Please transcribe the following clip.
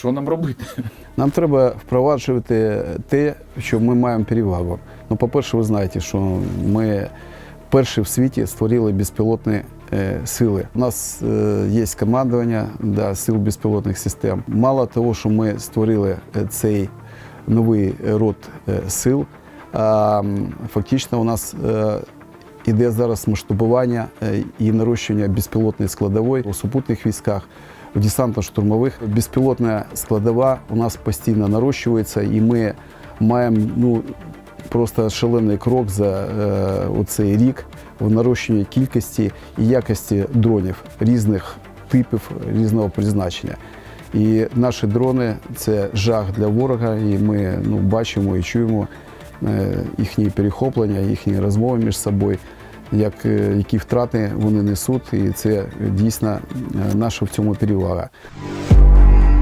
Що нам робити? Нам треба впроваджувати те, що ми маємо перевагу. Ну, по-перше, ви знаєте, що ми перші в світі створили безпілотні е, сили. У нас е, є командування да, сил безпілотних систем. Мало того, що ми створили е, цей новий род сил, а, фактично у нас Іде зараз масштабування і нарощування безпілотної складової у супутних військах, у десантно-штурмових. Безпілотна складова у нас постійно нарощується, і ми маємо ну, просто шалений крок за е, оцей рік в нарощенні кількості і якості дронів різних типів, різного призначення. І наші дрони це жах для ворога, і ми ну, бачимо і чуємо е, їхні перехоплення, їхні розмови між собою, як, е, які втрати вони несуть, і це дійсно е, наша в цьому перевага.